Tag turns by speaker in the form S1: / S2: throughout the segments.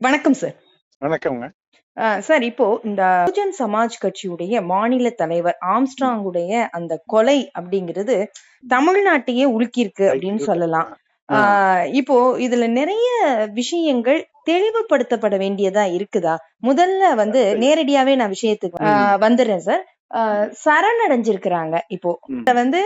S1: வணக்கம் சார்.
S2: வணக்கம்ங்க.
S1: சார் இப்போ இந்த பகுஜன் சமாஜ் கட்சியுடைய மாநில தலைவர் ஆம்ஸ்ட்ராங்குடைய அந்த கொலை அப்படிங்கிறது தமிழ்நாட்டையே உலுக்கியிருக்கு அப்படின்னு சொல்லலாம். இப்போ இதுல நிறைய விஷயங்கள் தெளிவுபடுத்தப்பட வேண்டியதா இருக்குதா? முதல்ல வந்து நேரடியாவே நான் விஷயத்துக்கு. வந்துடுறேன் சார். அ சரணடைஞ்சிருக்கிறாங்க இப்போ. வந்து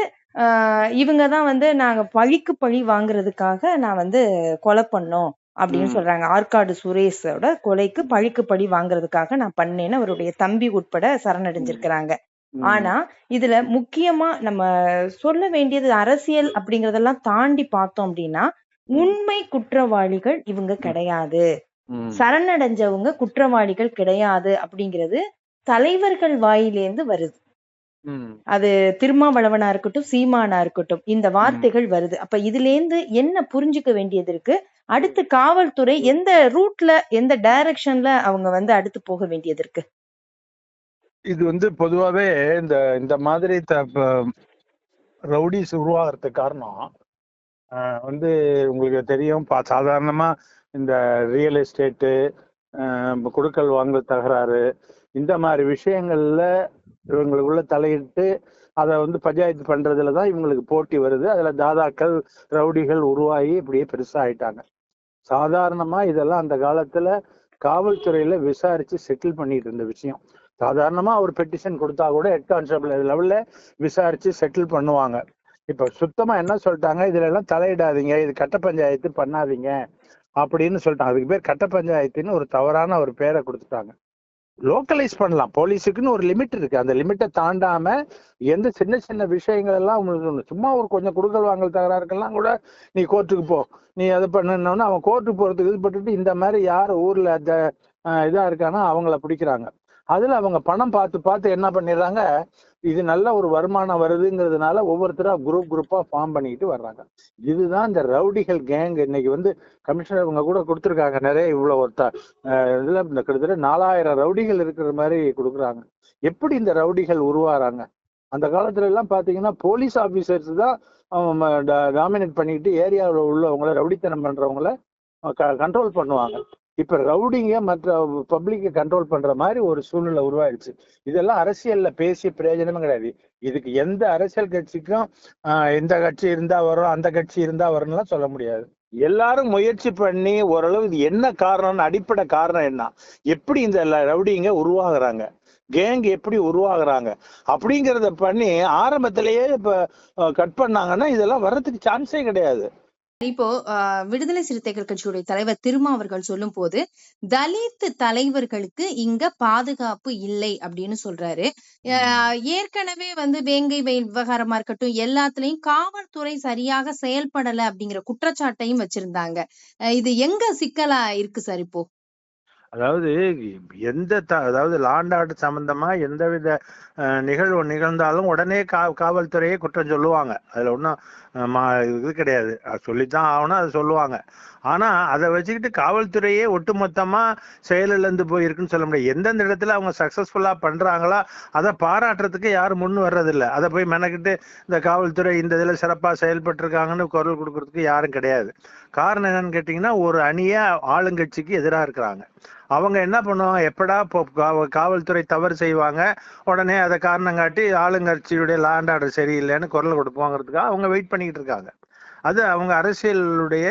S1: இவங்க தான் வந்து நாங்க பழிக்கு பழி வாங்குறதுக்காக நான் வந்து கொலை பண்ணோம் அப்படின்னு. சொல்றாங்க. ஆற்காடு சுரேஷோட கொலைக்கு பழிக்கு பழி வாங்குறதுக்காக நான் பண்ணேன்னு அவருடைய தம்பி உட்பட. சரணடைஞ்சிருக்கிறாங்க. ஆனா, இதுல முக்கியமா நம்ம சொல்ல வேண்டியது அரசியல் அப்படிங்கிறதெல்லாம் தாண்டி பார்த்தோம் அப்படின்னா. உண்மை குற்றவாளிகள் இவங்க. கிடையாது. சரணடைஞ்சவங்க குற்றவாளிகள் கிடையாது அப்படிங்கிறது தலைவர்கள் வாயிலேருந்து வருது. அது திருமாவளவனா இருக்கட்டும், சீமானா இருக்கட்டும். இந்த. வார்த்தைகள் வருது. அப்ப இதுலேருந்து என்ன புரிஞ்சுக்க வேண்டியது இருக்கு? அடுத்து காவல்துறை எந்த ரூட்ல, எந்த டைரக்ஷன்ல அவங்க வந்து அடுத்து போக வேண்டியது இருக்கு?
S2: இது வந்து பொதுவாவே இந்த இந்த மாதிரி ரவுடீஸ் உருவாகுறதுக்கு காரணம், வந்து உங்களுக்கு தெரியும் ப சாதாரணமா இந்த ரியல் எஸ்டேட்டு, குடுக்கல் வாங்கல் தகராறு, இந்த மாரி விஷயங்கள்ல இவங்களுக்குள்ள தலையிட்டு, அத வந்து பஞ்சாயத்து பண்றதுல தான் இவங்களுக்கு போட்டி வருது. அதுல தாதாக்கள், ரவுடிகள் உருவாகி இப்படியே பெருசா ஆயிட்டாங்க. சாதாரணமா இதெல்லாம் அந்த காலத்துல காவல்துறையில விசாரிச்சு செட்டில் பண்ணிட்டு இருந்த விஷயம். சாதாரணமா ஒரு பெட்டிஷன் கொடுத்தா கூட ஹெட் கான்ஸ்டபிள் லெவல்ல விசாரிச்சு செட்டில் பண்ணுவாங்க. இப்ப சுத்தமா என்ன சொல்லிட்டாங்க இதுல எல்லாம் தலையிடாதீங்க. இது கட்ட பஞ்சாயத்து பண்ணாதீங்க. அப்படின்னு சொல்லிட்டாங்க. அதுக்கு பேர் கட்ட பஞ்சாயத்துன்னு ஒரு தவறான ஒரு பேரை கொடுத்துட்டாங்க லோக்கலைஸ் பண்ணலாம். போலீஸுக்குன்னு ஒரு லிமிட் இருக்கு. அந்த லிமிட்டை தாண்டாம எந்த சின்ன சின்ன விஷயங்கள் எல்லாம் உங்களுக்கு சும்மா ஒரு கொஞ்சம் கொடுக்கல் வாங்கல் தகராறுக்கெல்லாம் கூட நீ கோர்ட்டுக்கு போ. நீ அதை பண்ணுனோனே அவன் கோர்ட்டுக்கு போறதுக்கு இது பட்டுட்டு இந்த மாதிரி யார் ஊர்ல அந்த இதா இருக்கானோ அவங்கள பிடிக்கிறாங்க. அதுல அவங்க பணம் பார்த்து பார்த்து என்ன பண்ணிடுறாங்க, இது நல்ல ஒரு வருமானம் வருதுங்கிறதுனால ஒவ்வொருத்தரா குரூப் குரூப்பா ஃபார்ம் பண்ணிக்கிட்டு வர்றாங்க. இதுதான் இந்த ரவுடிகள் கேங் இன்னைக்கு வந்து கமிஷனர் இவங்க கூட கொடுத்துருக்காங்க நிறைய இவ்வளோ ஒருத்த இதுல இந்த கிட்டத்தட்ட 4000 ரவுடிகள் இருக்கிற மாதிரி கொடுக்குறாங்க எப்படி இந்த ரவுடிகள் உருவாறாங்க அந்த காலத்துல எல்லாம் பார்த்தீங்கன்னா, போலீஸ் ஆபீசர்ஸ் தான் டாமினேட் பண்ணிட்டு ஏரியாவில் உள்ளவங்கள ரவுடித்தனம் பண்றவங்களை க கண்ட்ரோல் பண்ணுவாங்க. இப்ப ரவுடிங்க மற்ற பப்ளிக்கை கண்ட்ரோல் பண்ற மாதிரி ஒரு சூழ்நிலை உருவாயிருச்சு. இதெல்லாம் அரசியல்ல பேசி பிரயோஜனமே கிடையாது. இதுக்கு எந்த அரசியல் கட்சிக்கும் இந்த கட்சி இருந்தா வரும், அந்த கட்சி இருந்தா வரும்லாம் சொல்ல முடியாது. எல்லாரும் முயற்சி பண்ணி ஓரளவு இது என்ன காரணம்னு அடிப்படை காரணம் என்ன? எப்படி இந்த ரவுடிங்க உருவாகுறாங்க? கேங் எப்படி உருவாகுறாங்க? அப்படிங்கிறத பண்ணி ஆரம்பத்திலேயே இப்ப கட் பண்ணாங்கன்னா, இதெல்லாம் வர்றதுக்கு சான்ஸே கிடையாது.
S1: இப்போ விடுதலை சிறுத்தைகள் கட்சியுடைய தலைவர் திருமா அவர்கள் சொல்லும்போது, தலித் தலைவர்களுக்கு இங்க பாதுகாப்பு இல்லை அப்படின்னு சொல்றாரு. ஏற்கனவே வந்து வேங்கை வயல் விவகாரமா இருக்கட்டும், எல்லாத்துலயும் காவல்துறை சரியாக செயல்படல அப்படிங்கிற குற்றச்சாட்டையும் வச்சிருந்தாங்க. இது எங்க சிக்கலா இருக்கு சார் இப்போ?
S2: அதாவது எந்த த அதாவது லாண்டாடு சம்பந்தமா எந்த வித நிகழ்வு நிகழ்ந்தாலும் உடனே கா காவல்துறையே குற்றம் சொல்லுவாங்க. அதுல ஒன்றும் மா இது கிடையாது. அது சொல்லித்தான் ஆகணும். அதை சொல்லுவாங்க. ஆனா, அதை வச்சுக்கிட்டு காவல்துறையே ஒட்டுமொத்தமா செயலிழந்து போயிருக்குன்னு சொல்ல முடியாது. எந்தெந்த இடத்துல அவங்க சக்சஸ்ஃபுல்லா பண்றாங்களோ, அதை பாராட்டுறதுக்கு யாரும் முன் வர்றதில்ல. அதை போய் மெனக்கிட்டு இந்த காவல்துறை இந்த இதில் சிறப்பாக செயல்பட்டுருக்காங்கன்னு குரல் கொடுக்கறதுக்கு யாரும் கிடையாது. காரணம் என்னன்னு கேட்டிங்கன்னா ஒரு அணியாக ஆளுங்கட்சிக்கு எதிராக இருக்கிறாங்க. அவங்க என்ன பண்ணுவாங்க, எப்படா காவல்துறை தவறு செய்வாங்க, உடனே அத காரணம் காட்டி ஆளுங்கட்சியுடைய லா அண்ட் ஆர்டர் சரியில்லைன்னு குரல் கொடுப்பாங்கிறதுக்காக அவங்க வெயிட் பண்ணிக்கிட்டு இருக்காங்க. அது அவங்க அரசியலுடைய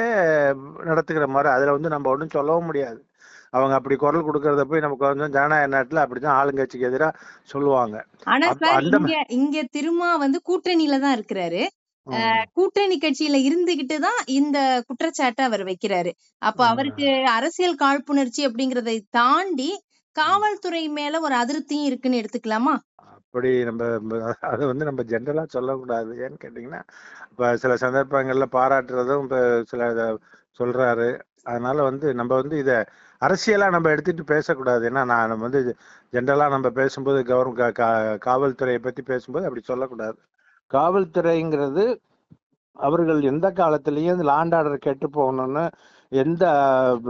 S2: நடத்துக்கிற முறை. அதுல வந்து நம்ம ஒண்ணும் சொல்லவும் முடியாது. அவங்க அப்படி குரல் குடுக்கறத போய் நமக்கு வந்து ஜனநாயக நாட்டுல அப்படிதான் ஆளுங்கட்சிக்கு எதிரா சொல்லுவாங்க.
S1: இங்க திருமா வந்து கூட்டணியில தான் இருக்கிறாரு. கூட்டணி கட்சியில இருந்துகிட்டு தான் இந்த குற்றச்சாட்ட அவர் வைக்கிறாரு. அப்ப அவருக்கு. அரசியல் காழ்ப்புணர்ச்சி அப்படிங்கிறதை தாண்டி. காவல்துறை மேல ஒரு அதிருப்தியும் இருக்குன்னு எடுத்துக்கலாமா?
S2: அப்படி நம்ம அத வந்து நம்ம ஜெனரலா சொல்லக்கூடாது. ஏன்னு கேட்டீங்கன்னா, இப்ப சில சந்தர்ப்பங்கள்ல பாராட்டுறதும் இப்ப சில இத சொல்றாரு. அதனால வந்து நம்ம வந்து இத அரசியலா நம்ம எடுத்துட்டு பேசக்கூடாது. ஏன்னா, நான் நம்ம வந்து ஜெனரலா நம்ம பேசும்போது கவர் க கா காவல்துறைய பத்தி பேசும்போது அப்படி சொல்லக்கூடாது. காவல்துறைங்கிறது அவர்கள் எந்த காலத்திலையும் லாண்ட் ஆர்டர் கெட்டு போகணும்னு எந்த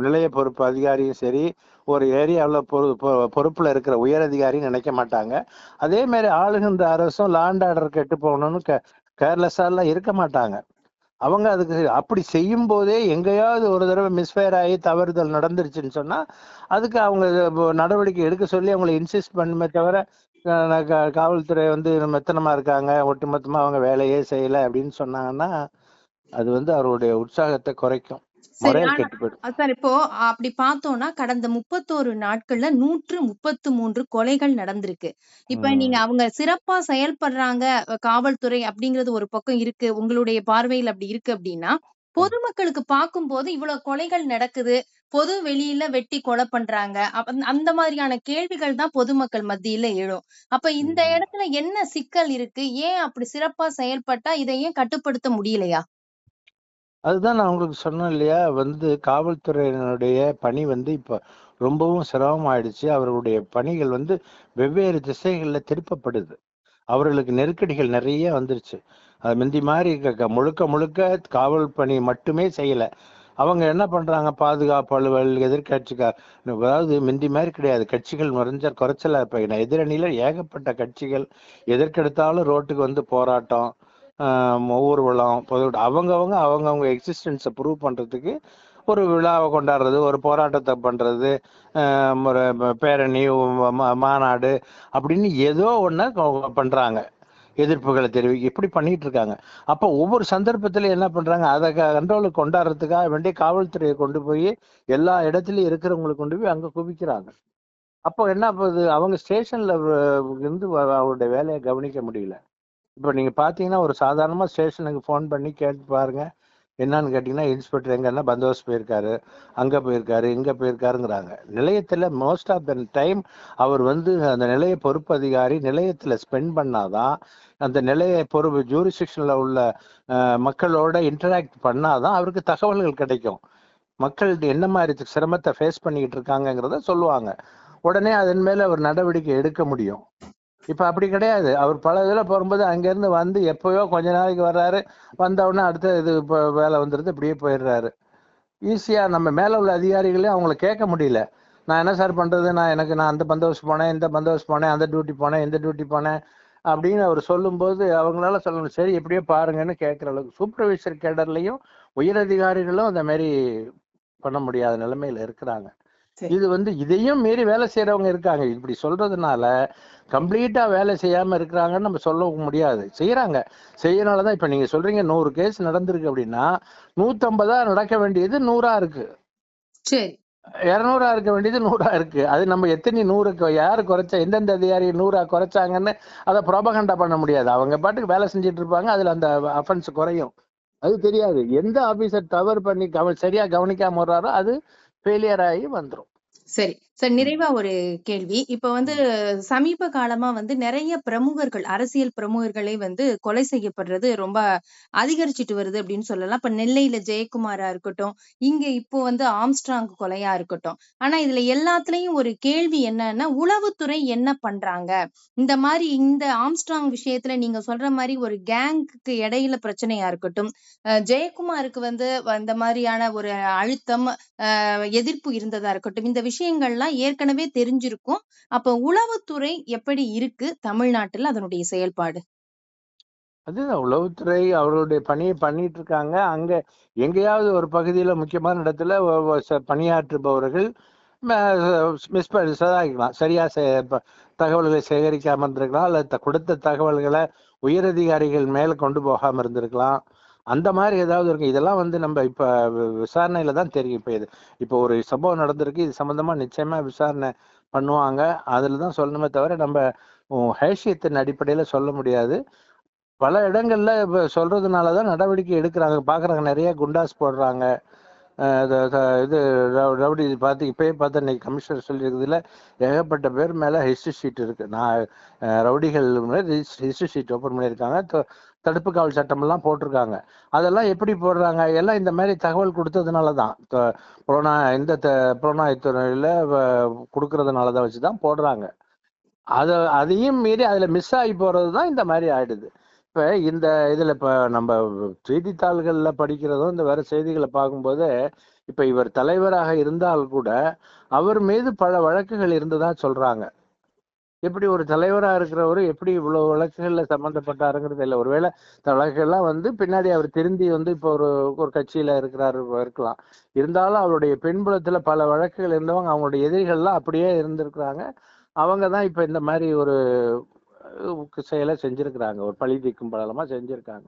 S2: நிலைய பொறுப்பு அதிகாரியும் சரி, ஒரு ஏரியாவுல பொறு பொ பொறுப்புல இருக்கிற உயர் அதிகாரியும் நினைக்க மாட்டாங்க. அதே மாதிரி ஆளுகின்ற அரசும் லாண்ட் ஆர்டர் கெட்டு போகணும்னு கே கேர்லெஸ்ஸாலாம் இருக்க மாட்டாங்க. அவங்க அதுக்கு அப்படி செய்யும் போதே எங்கேயாவது ஒரு தடவை மிஸ்ஃபயர் ஆகி தவறுதல் நடந்துருச்சுன்னு சொன்னா அதுக்கு அவங்க நடவடிக்கை எடுக்க சொல்லி அவங்களை இன்சிஸ்ட் பண்ணுமே தவிர காவல்துறை வந்து மெத்தனமா இருக்காங்க ஒட்டுமொத்தமா அவங்க வேலையே செய்யல அப்படின்னு சொன்னாங்கன்னா அது வந்து அவருடைய உற்சாகத்தை குறைக்கும்.
S1: சரி இப்போ அப்படி பார்த்தோம்னா கடந்த முப்பத்தோரு நாட்கள்ல நூற்று முப்பத்து மூன்று கொலைகள் நடந்திருக்கு. இப்ப நீங்க அவங்க சிறப்பா செயல்படுறாங்க காவல்துறை அப்படிங்கிறது ஒரு பக்கம் இருக்கு உங்களுடைய பார்வையில் அப்படி இருக்கு அப்படின்னா பொதுமக்களுக்கு பார்க்கும்போது இவ்வளவு கொலைகள் நடக்குது. பொது வெளியில வெட்டி கொலை பண்றாங்க. அந்த மாதிரியான கேள்விகள் தான் பொதுமக்கள் மத்தியில எழும். அப்ப இந்த. இடத்துல என்ன சிக்கல் இருக்கு? ஏன் அப்படி சிறப்பா செயல்பட்டா இதை ஏன் கட்டுப்படுத்த முடியலையா?
S2: அதுதான் நான் உங்களுக்கு சொன்னேன் இல்லையா? வந்து காவல்துறையினுடைய பணி வந்து இப்ப ரொம்பவும் சிரமமாயிடுச்சு அவர்களுடைய பணிகள் வந்து வெவ்வேறு திசைகளில் திருப்பப்படுது. அவர்களுக்கு நெருக்கடிகள் நிறைய வந்துருச்சு. அது முந்தி மாதிரி க- முழுக்க முழுக்க காவல் பணி மட்டுமே செய்யலை. அவங்க என்ன பண்ணுறாங்க பாதுகாப்பு அலுவல் எதிர்கட்சிக்கார் அதாவது முந்தி மாதிரி கிடையாது. கட்சிகள் நிறைஞ்ச குறைச்சல இப்ப எதிரணியில் ஏகப்பட்ட கட்சிகள் எதற்கெடுத்தாலும் ரோட்டுக்கு வந்து போராட்டம் ஊர்வலம் அவங்கவங்க அவங்கவுங்க எக்ஸிஸ்டன்ஸை ப்ரூவ் பண்ணுறதுக்கு ஒரு விழாவை கொண்டாடுறது ஒரு போராட்டத்தை பண்ணுறது ஒரு பேரணி மா- மாநாடு அப்படின்னு ஏதோ ஒன்று பண்ணுறாங்க எதிர்ப்புகளை தெரிவிக்க இப்படி பண்ணிட்டு இருக்காங்க அப்போ ஒவ்வொரு சந்தர்ப்பத்திலையும் என்ன பண்றாங்க? அதை கண்ட்ரோலுக்கு கொண்டாடுறதுக்காக வேண்டிய காவல்துறையை கொண்டு போய் எல்லா இடத்துலயும் இருக்கிறவங்களை கொண்டு போய் அங்க குவிக்கிறாங்க. அப்போ என்ன ஆகுது? அவங்க ஸ்டேஷன்ல இருந்து அவருடைய வேலையை கவனிக்க முடியல. இப்போ நீங்க பாத்தீங்கன்னா ஒரு சாதாரணமா ஸ்டேஷனுக்கு ஃபோன் பண்ணி கேட்டு பாருங்க. என்னன்னு கேட்டிங்கன்னா இன்ஸ்பெக்டர் எங்கன்னா பந்தோபஸ்த் போயிருக்காரு அங்கே போயிருக்காரு இங்கே போயிருக்காருங்கிறாங்க. நிலையத்தில் மோஸ்ட் ஆஃப் த டைம் அவர் வந்து அந்த நிலைய பொறுப்பு அதிகாரி நிலையத்தில் ஸ்பெண்ட் பண்ணாதான் அந்த நிலைய பொறுப்பு ஜூரிஸ்டிக்ஷனில் உள்ள மக்களோட இன்டராக்ட் பண்ணாதான் அவருக்கு தகவல்கள் கிடைக்கும். மக்கள் என்ன மாதிரி சிரமத்தை ஃபேஸ் பண்ணிக்கிட்டு இருக்காங்கங்கிறத சொல்லுவாங்க. உடனே அதன் மேலே அவர் நடவடிக்கை எடுக்க முடியும். இப்ப அப்படி கிடையாது. அவர் பல இதுல போகும்போது அங்கிருந்து வந்து எப்பயோ கொஞ்ச நாளைக்கு வர்றாரு. வந்தவுடனே அடுத்த இது இப்போ வேலை வந்துடுது இப்படியே போயிடுறாரு. ஈஸியா நம்ம மேல உள்ள அதிகாரிகளே அவங்கள கேட்க முடியல. நான் என்ன சார் பண்றது? நான் எனக்கு நான் அந்த பந்தோபஸ்து போனேன் இந்த பந்தோபஸ்து போனேன் அந்த டியூட்டி போனேன் இந்த டியூட்டி போனேன் அப்படின்னு அவர் சொல்லும்போது அவங்களால சொல்லணும். சரி எப்படியோ பாருங்கன்னு கேட்குற அளவுக்கு சூப்பர்வைசர் கேடர்லையும் உயர் அதிகாரிகளும் அந்த மாதிரி பண்ண முடியாத நிலைமையில இருக்கிறாங்க. இது வந்து இதையும் மீறி வேலை செய்யறவங்க இருக்காங்க. இப்படி சொல்றதுனால கம்ப்ளீட்டா வேலை செய்யாம இருக்கிறாங்கன்னு நம்ம சொல்ல முடியாது. செய்யறாங்க செய்யறனாலதான் இப்ப நீங்க சொல்றீங்க நூறு கேஸ் நடந்திருக்கு அப்படின்னா நூத்தம்பதா நடக்க வேண்டியது நூறா இருக்கு.
S1: சரி.
S2: இருநூறா இருக்க வேண்டியது நூறா இருக்கு. அது நம்ம எத்தனை நூறுக்கு யாரு குறைச்சா எந்தெந்த அதிகாரி நூறா குறைச்சாங்கன்னு அதை ப்ரோபகண்டா பண்ண முடியாது. அவங்க பாட்டுக்கு வேலை செஞ்சுட்டு இருப்பாங்க. அதுல அந்த அஃபென்ஸ் குறையும். அது தெரியாது. எந்த ஆபீசர் தவறு பண்ணி கவ சரியா கவனிக்காம வர்றாரோ அது ஃபெயிலியர் ஆகி வந்துரும்.
S1: சரி. சார் நிறைவா ஒரு கேள்வி. இப்ப வந்து சமீப காலமா வந்து நிறைய பிரமுகர்கள் அரசியல் பிரமுகர்களே வந்து கொலை செய்யப்படுறது ரொம்ப அதிகரிச்சிட்டு வருது அப்படின்னு சொல்லலாம். இப்ப நெல்லையில ஜெயக்குமாரா இருக்கட்டும் இங்க இப்போ வந்து ஆம்ஸ்ட்ராங் கொலையா இருக்கட்டும். ஆனா இதுல எல்லாத்துலயும் ஒரு கேள்வி என்னன்னா உளவுத்துறை என்ன பண்றாங்க? இந்த மாதிரி இந்த ஆம்ஸ்ட்ராங் விஷயத்துல நீங்க சொல்ற மாதிரி ஒரு கேங்குக்கு இடையில பிரச்சனையா இருக்கட்டும் ஜெயக்குமாருக்கு வந்து இந்த மாதிரியான ஒரு அழுத்தம் எதிர்ப்பு இருந்ததா இருக்கட்டும் இந்த விஷயங்கள்லாம் ஏற்கனவே தெரிஞ்சிருக்கும். அப்ப உளவுத்துறை எப்படி இருக்கு தமிழ்நாட்டுல அதனுடைய செயல்பாடு?
S2: அதுதான் உளவுத்துறை அவர்களுடைய பணியை பண்ணிட்டு இருக்காங்க அங்க எங்கேயாவது ஒரு பகுதியில முக்கியமான இடத்துல பணியாற்றுபவர்கள் மிஸ் பண்ணலாம் சரியா தகவல்களை சேகரிக்காம இருந்திருக்கலாம் அல்ல கொடுத்த தகவல்களை உயரதிகாரிகள் மேல கொண்டு போகாம இருந்திருக்கலாம். அந்த மாதிரி ஏதாவது இருக்கு. இதெல்லாம் வந்து நம்ம இப்ப விசாரணையில தான் தெரியும். இப்ப இது இப்போ ஒரு சம்பவம் நடந்திருக்கு. இது சம்பந்தமா நிச்சயமா விசாரணை பண்ணுவாங்க. அதுல தான் சொல்லணுமே தவிர நம்ம உம், ஹேஷியத்தின் அடிப்படையில சொல்ல முடியாது. பல இடங்கள்ல இப்ப சொல்றதுனாலதான் நடவடிக்கை எடுக்கிறாங்க. பாக்குறாங்க நிறைய குண்டாஸ் போடுறாங்க. இது ரவு- ரவுடி பார்த்து இப்பயே பார்த்து இன்னைக்கு கமிஷனர் சொல்லியிருக்கிறதுல ஏகப்பட்ட பேர் மேலே ஹிஸ்ட்ரி ஷீட் இருக்கு. நான் ரவுடிகள் ஹிஸ்ட்ரி ஷீட் ஓப்பன் பண்ணியிருக்காங்க. தடுப்பு காவல் சட்டம் எல்லாம் போட்டிருக்காங்க. அதெல்லாம் எப்படி போடுறாங்க? எல்லாம் இந்த மாதிரி தகவல் கொடுத்ததுனால தான். புலனா இந்த த- புலனாய்த்துறையில வ- கொடுக்கறதுனால தான் வச்சு தான் போடுறாங்க. அத அதையும் மீறி அதுல மிஸ் ஆகி போகிறது தான் இந்த மாதிரி ஆயிடுது. இப்ப இந்த இதுல இப்போ நம்ம செய்தித்தாள்கள்ல படிக்கிறதும் இந்த வேற செய்திகளை பார்க்கும்போது இப்ப இவர் தலைவராக இருந்தால் கூட அவர் மீது பல வழக்குகள் இருந்ததா சொல்றாங்க. எப்படி ஒரு தலைவராக இருக்கிறவரு எப்படி இவ்வளோ வழக்குகளில் சம்மந்தப்பட்டாருங்கிறது இல்லை. ஒருவேளை இந்த வழக்குகள்லாம் வந்து பின்னாடி அவர் திருந்தி வந்து இப்போ ஒரு ஒரு கட்சியில் இருக்கிறாரு இருக்கலாம். இருந்தாலும் அவருடைய பின்புலத்தில் பல வழக்குகள் இருந்தவங்க அவங்களுடைய எதிரிகள்லாம் அப்படியே இருந்திருக்கிறாங்க. அவங்க தான் இப்போ இந்த மாதிரி ஒரு செயலை செஞ்சுருக்கிறாங்க. ஒரு பழி தீக்கும் பலமா செஞ்சுருக்காங்க.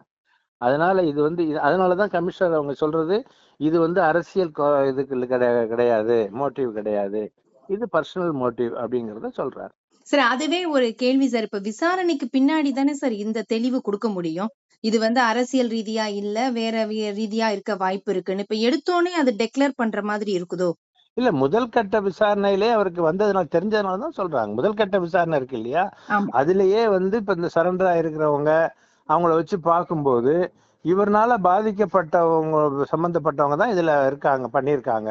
S2: அதனால இது வந்து இது- அதனாலதான் கமிஷனர் அவங்க சொல்றது இது வந்து அரசியல் இதுக்கு கிடையாது கிடையாது. மோட்டிவ் கிடையாது. இது பர்சனல் மோட்டிவ் அப்படிங்கிறத சொல்றாரு.
S1: சார் அதுவே ஒரு கேள்வி சார் இப்ப விசாரணைக்கு பின்னாடி தானே சார் இந்த தெளிவு கொடுக்க முடியும்? இது வந்து அரசியல் ரீதியா இல்ல வேற ரீதியா இருக்க வாய்ப்பு இருக்குன்னு. இப்ப எடுத்தோனே அது டெக்ளேர் பண்ற மாதிரி இருக்குதோ?
S2: இல்ல முதல் கட்ட விசாரணையிலே அவருக்கு வந்ததுனால தெரிஞ்சதுனால தான் சொல்றாங்க. முதல் கட்ட விசாரணை இருக்கு இல்லையா? அதுலயே வந்து இப்ப இந்த சரண்டர் ஆயிருக்கிறவங்க அவங்கள வச்சு பார்க்கும்போது இவர்னால பாதிக்கப்பட்டவங்க சம்பந்தப்பட்டவங்க தான் இதுல இருக்காங்க பண்ணியிருக்காங்க.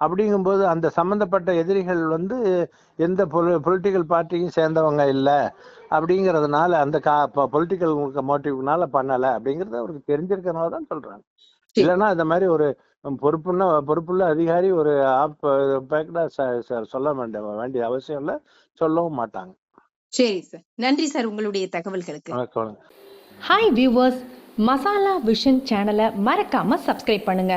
S2: அப்படிங்கும்போது அந்த சம்பந்தப்பட்ட எதிரிகள் வந்து எந்த பொலிட்டிக்கல் பார்ட்டியும் சேர்ந்தவங்க இல்ல அப்படிங்கறதுனால அந்த கா பொலிட்டிக்கல் மோட்டிவ்னால பண்ணல அப்படிங்கறது அவருக்கு தெரிஞ்சிருக்கனால தான் சொல்றாங்க. இல்லைன்னா இந்த மாதிரி ஒரு பொறுப்புள்ள பொறுப்புள்ள அதிகாரி ஒரு ஆப் பேக்டா சொல்ல வேண்டிய வேண்டிய அவசியம் இல்ல சொல்லவும் மாட்டாங்க.
S1: சரி சார். நன்றி சார் உங்களுடைய தகவல்களுக்கு.
S2: வணக்கம்.
S3: ஹாய் வியூவர்ஸ் மசாலா விஷன் சேனலை மறக்காம சப்ஸ்கிரைப் பண்ணுங்க.